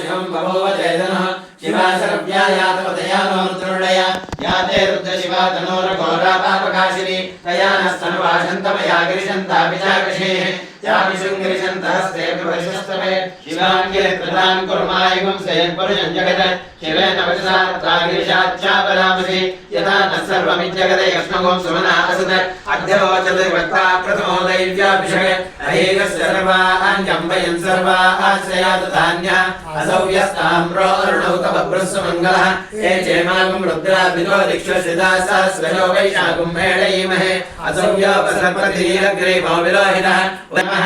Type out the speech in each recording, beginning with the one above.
शिवम् बभूवचेतनः शिवाशरव्यायातपतया no रुद्रुडय या ते रुद्रशिवा तनोरघोरापापकाशिनी तया नस्तनुवाशन्तमया गिरिशन्तापि चाकृषेः यापि शृङ्गिरिशन्तः स्तेऽपि वरिषस्तमे प्रदां कुर्मायुगं सेत्पुरुषं जगत् शिवेन वचसा गिरिशाच्चापरामसि यथा नः सर्वमिज्जगत यक्ष्मगों सुमना असद अध्यवोचत वक्ता प्रथमो दैव्याभिषक् अहेकस्य सर्वाञ्जम्बयन् सर्वाश्रयात धान्यः असौ यस्ताम्रो अरुणौ तव बृहस्वमङ्गलः ये चेमागुं रुद्राभितो दिक्षुषिता सहस्रशो वैशाखुं मेळयीमहे असौ योपसर्पतिरीरग्रीवो विलोहितः नमः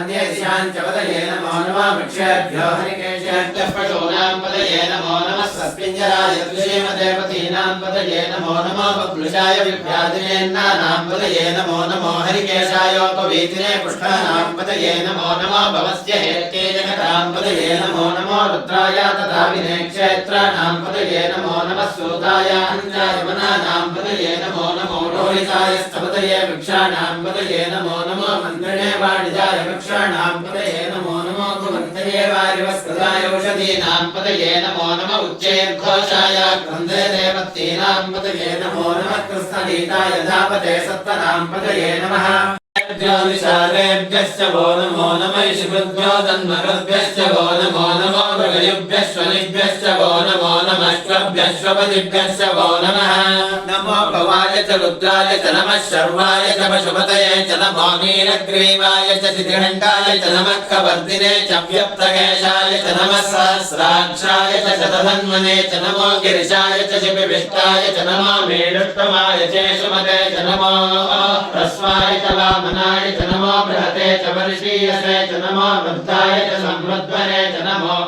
सेनान्ये दिशां च पदये नमो नमः वृक्षेभ्यो हरिकेशेभ्यः पशूनां पदये नमो नमः सस्मिञ्जराय श्रीमदेवतीनां पदये नमो नमो बब्लुषाय विभ्यादिनेन्नानां पदये नमो नमो हरिकेशायोपवीतिने पुष्पाणां पदये नमो नमो भवस्य हेत्ये जगतां पदये नमो नमो रुद्राय तथा विने क्षेत्राणां पदये नमो नमः सूताय अञ्जाय वनानां पदये नमो नमो रोहिताय स्तपदये वृक्षाणां पदये नमो नमो मन्त्रिणे वाणिजाय वृक्षाणां पदये नमो नमो भुवन्तये वारिवस्कृताय औषधीनां पदये नमो नम उच्चैर्घोषाय क्रन्दे देवतीनां पदये नमो नमः कृष्णगीताय धापते सत्तनां पदये नमः ज्योतिषालेभ्यश्च वो नमो नम ईशभृभ्यो तन्मरुभ्यश्च वो नमो नमो मृगयुभ्यश्वनिभ्यश्च वो नमो नमश्वभ्यश्वपतिभ्यश्च वो नमः। नमो भवाय च रुद्राय च नमः शर्वाय च पशुपतये च नमो नीलग्रीवाय च शितिघण्टाय च नमः कवर्दिने च व्यप्तकेशाय च नमः सहस्राक्षाय च शतधन्वने च नमो गिरिशाय च शिपिविष्टाय च नमो मेरुत्तमाय चेषुमते च नमो ह्रस्वाय च वामनाय च नमो बृहते च वर्षीयसे च नमो वृद्धाय च संवृद्ध्वने च नमो